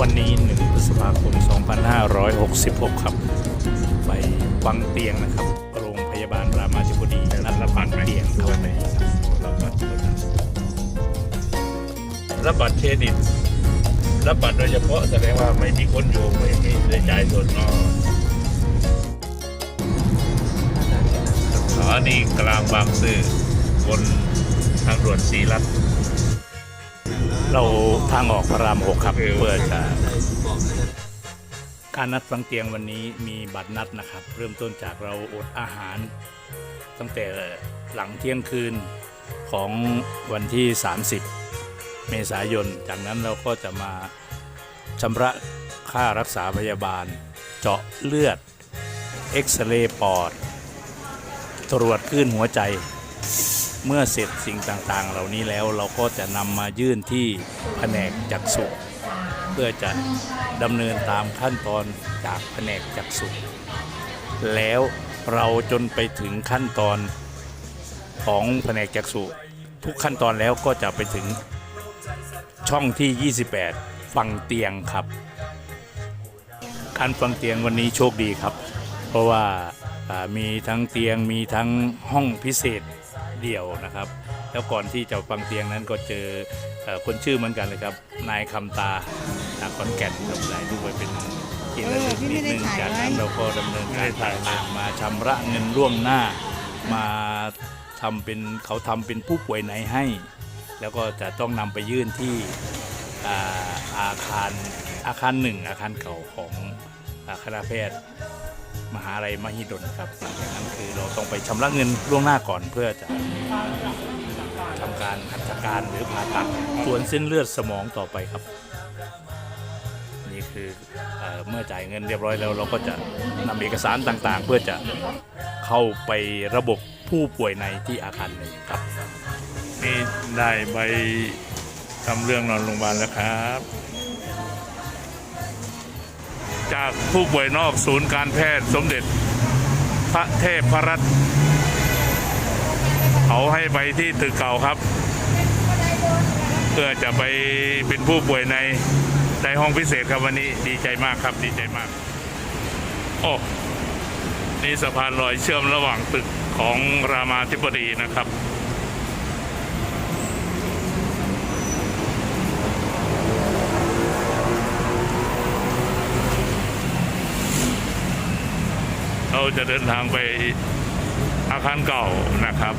วันนี้ 1 พฤษภาคม 2566 ครับ ไปวังเตียงนะครับ โรงพยาบาลรามาธิบดีนัดรับบัตรเตียงครับรับบัตรรับบัตรเครดิต รับบัตรโดยเฉพาะแสดงว่าไม่มีคนอยู่ไม่มีได้จ่ายส่วนนอกสถานีกลางบางซื่อบนทางด่วนศรีรัตน์ เราทางออกพระรามหกครับโอเคเพื่อจะการนัดฟังเตียงวันนี้มีบัตรนัดนะครับ เริ่มต้นจากเราอดอาหาร ตั้งแต่หลังเที่ยงคืนของวันที่ 30 เมษายน จากนั้นเราก็จะมาชำระค่ารักษาพยาบาล เจาะเลือด เอ็กซเรย์ปอด ตรวจคลื่นหัวใจ เมื่อเสร็จสิ่งต่างๆ เหล่านี้แล้วเราก็จะนำมายื่นที่แผนกจักษุเพื่อจะดำเนินตามขั้นตอนจากแผนกจักษุแล้วเราจนไปถึงขั้นตอนของแผนกจักษุทุกขั้นตอนแล้วก็จะไปถึงช่องที่ 28 ฟังเตียงครับการฟังเตียงวันนี้โชคดีครับ เพราะว่ามีทั้งเตียงมีทั้งห้องพิเศษ เดี่ยวนะครับ แล้วก่อนที่จะฟังเตียงนั้นก็เจอเอ่อคนชื่อเหมือนกันเลยครับ นายคำตาจากขอนแก่นครับถ่ายรูปไว้เป็นที่ระลึกนิดนึงจากนั้นเราก็ดำเนินการต่างๆมาชำระเงินล่วงหน้า มาทำเป็นเขาทำเป็นผู้ป่วยในให้ แล้วก็จะต้องนำไปยื่นที่อ่าอาคารอาคารหนึ่งอาคารเก่าของอ่าคณะแพทย์ มหาลัยมหิดลครับหลังจากนั้น คือเราต้องไปชำระเงินล่วงหน้าก่อนเพื่อจะทำการหัตถการหรือผ่าตัดส่วนเส้นเลือดสมองต่อไปครับ นี่คือเอเมื่อจ่ายเงินเรียบร้อยแล้ว เราก็จะนำเอกสารต่างๆ เพื่อจะเข้าไประบบผู้ป่วยในที่อาคารหนึ่งครับ นี่ได้ใบทำเรื่องนอนโรงพยาบาลแล้วครับ จากผู้ป่วยนอกศูนย์การแพทย์สมเด็จ ระเทพพรัตน์เขาให้ไปที่ตึกเก่าครับ เพื่อจะไปเป็นผู้ป่วยในในห้องพิเศษครับวันนี้ดีใจมากครับดีใจมาก โอ้นี่สะพานลอยเชื่อมระหว่างตึกของรามาธิบดีนะครับ เราจะเดินทางไปอาคารเก่านะครับ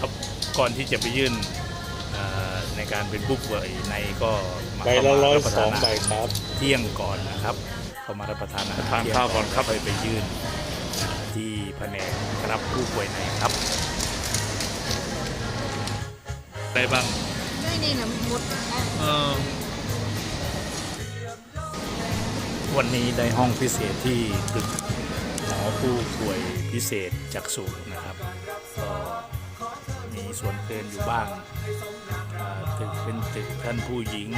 ครับก่อนที่จะไปยื่นเอ่อในการเป็นผู้ป่วยในก็มาใบละเข้ามาร้อยรับประสทาอนงอาใบหารครับ เที่ยงก่อนนะครับ เข้ามารับประทานอาหารทานข้าวก่อนครับค่อยไปยื่นที่แผนกรับผู้ป่วยในครับ ได้บ้างไม่นี่นะหมดเออ วันนี้ได้ห้องพิเศษที่ตึกหมอผู้ป่วยพิเศษจักษุนะครับก็มีส่วนเกินอยู่บ้างอ่าตึกเป็นตึกท่านผู้หญิง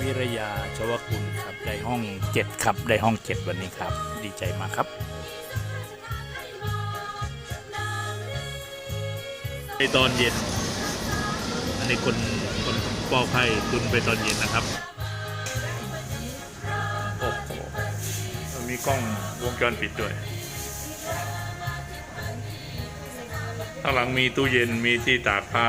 วิรยาชวกุลครับได้ห้องเจ็ดครับได้ห้องเจ็ดวันนี้ครับ ดีใจมากครับไปตอนเย็น อันนี้คนคนเฝ้าไข้คุณไปตอนเย็นนะครับ กล้องวงจรปิดด้วยข้างหลังมีตู้เย็นมีที่ตากผ้า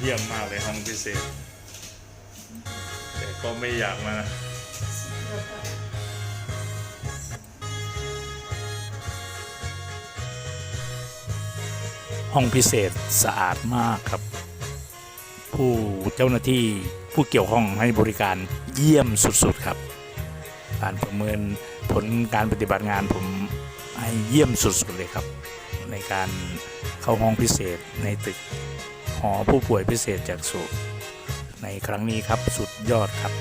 เยี่ยมมากเลยห้องพิเศษ แต่ก็ไม่อยากมา ห้องพิเศษสะอาดมากครับ ผู้เจ้าหน้าที่ผู้เกี่ยวข้องให้บริการเยี่ยมสุดๆครับ การประเมินผลการปฏิบัติงานผมให้เยี่ยมสุดๆเลยครับ ในการเข้าห้องพิเศษในตึกหอผู้ป่วยพิเศษจากสุในครั้งนี้ครับสุดยอดครับ